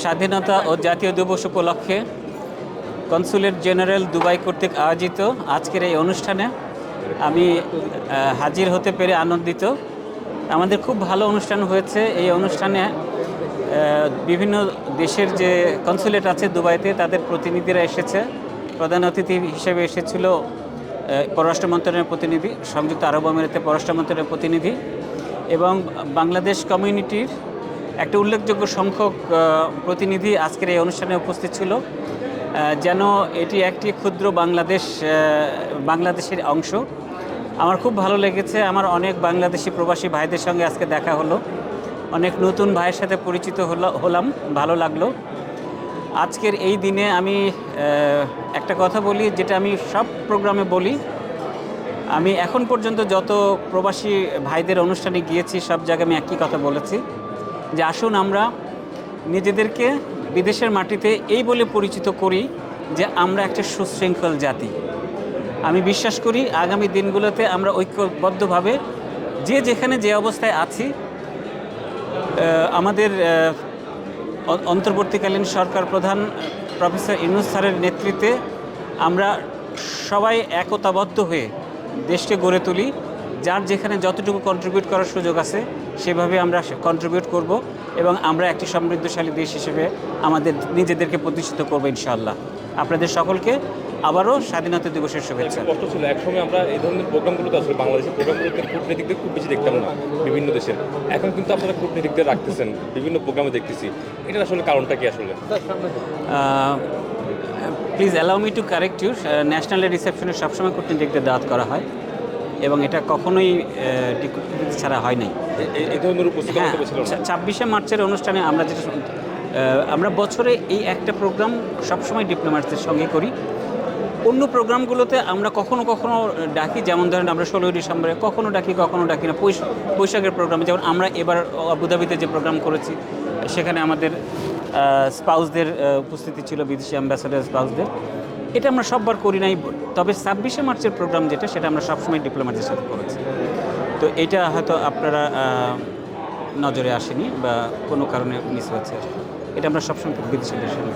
স্বাধীনতা ও জাতীয় দিবস উপলক্ষে কনসুলেট জেনারেল দুবাই কর্তৃক আয়োজিত আজকের এই অনুষ্ঠানে আমি হাজির হতে পেরে আনন্দিত। আমাদের খুব ভালো অনুষ্ঠান হয়েছে। এই অনুষ্ঠানে বিভিন্ন দেশের যে কনসুলেট আছে দুবাইতে, তাদের প্রতিনিধিরা এসেছে। প্রধান অতিথি হিসেবে এসেছিল পররাষ্ট্র মন্ত্রণালয়ের প্রতিনিধি, সংযুক্ত আরব আমিরাতের পররাষ্ট্র মন্ত্রণালয়ের প্রতিনিধি এবং বাংলাদেশ কমিউনিটির একটা উল্লেখযোগ্য সংখ্যক প্রতিনিধি আজকের এই অনুষ্ঠানে উপস্থিত ছিল যেন এটি একটি ক্ষুদ্র বাংলাদেশ বাংলাদেশের অংশ। আমার খুব ভালো লেগেছে, আমার অনেক বাংলাদেশি প্রবাসী ভাইদের সঙ্গে আজকে দেখা হলো। অনেক নতুন ভাইয়ের সাথে পরিচিত হলো, হলাম, ভালো লাগল। আজকের এই দিনে আমি একটা কথা বলি, যেটা আমি সব প্রোগ্রামে বলি। আমি এখন পর্যন্ত যত প্রবাসী ভাইদের অনুষ্ঠানে গিয়েছি, সব জায়গায় আমি একই কথা বলেছি। যে আসুন আমরা নিজেদেরকে বিদেশের মাটিতে এই বলে পরিচিত করি যে আমরা একটা সুশৃঙ্খল জাতি। আমি বিশ্বাস করি আগামী দিনগুলোতে আমরা ঐক্যবদ্ধভাবে যে যেখানে যে অবস্থায় আছি আমাদের অন্তর্বর্তীকালীন সরকার প্রধান প্রফেসর ইনুস স্যারের নেতৃত্বে আমরা সবাই একতাবদ্ধ হয়ে দেশকে গড়ে তুলি। যার যেখানে যতটুকু কন্ট্রিবিউট করার সুযোগ আছে সেভাবে আমরা কন্ট্রিবিউট করব এবং আমরা একটি সমৃদ্ধশালী দেশ হিসেবে আমাদের নিজেদেরকে প্রতিষ্ঠিত করব ইনশাআল্লাহ। আপনাদের সকলকে আবারও স্বাধীনতা দিবসের শুভেচ্ছা। কষ্ট ছিল একসময় আমরা এই ধরনের প্রোগ্রামগুলোতে আসলে বাংলাদেশের প্রোগ্রামগুলোতে কূটনীতিকদের খুব বেশি দেখতাম না বিভিন্ন দেশের। এখন কিন্তু আপনারা কূটনীতিকদের রাখতেছেন বিভিন্ন প্রোগ্রামে দেখতেছি। এটার আসলে কারণটা কি আসলে? Please allow me to correct you ন্যাশনালের রিসেপশনে সবসময় কূটনীতিকদের দাওয়াত করা হয়। এবং এটা কখনোই ছাড়া হয় নাই। হ্যাঁ ছাব্বিশে মার্চের অনুষ্ঠানে আমরা যেটা আমরা বছরে এই একটা প্রোগ্রাম সবসময় ডিপ্লোম্যাটসদের সঙ্গে করি। অন্য প্রোগ্রামগুলোতে আমরা কখনো কখনো ডাকি যেমন ধরেন আমরা ষোলোই ডিসেম্বরে কখনো ডাকি কখনো ডাকি না। বৈশ- বৈশাখের প্রোগ্রামে যেমন আমরা এবার আবুধাবিতে যে প্রোগ্রাম করেছি সেখানে আমাদের স্পাউসদের উপস্থিতি ছিল বিদেশি অ্যাম্বাসাডার স্পাউসদের। এটা আমরা সববার করি নাই, তবে ছাব্বিশে মার্চের প্রোগ্রাম যেটা, সেটা আমরা সবসময় ডিপ্লোমাদের সাথে করেছি। তো এটা হয়তো আপনারা নজরে আসেনি বা কোনো কারণে মিস হয়েছে এটা আমরা সবসময় বিদেশি সাথে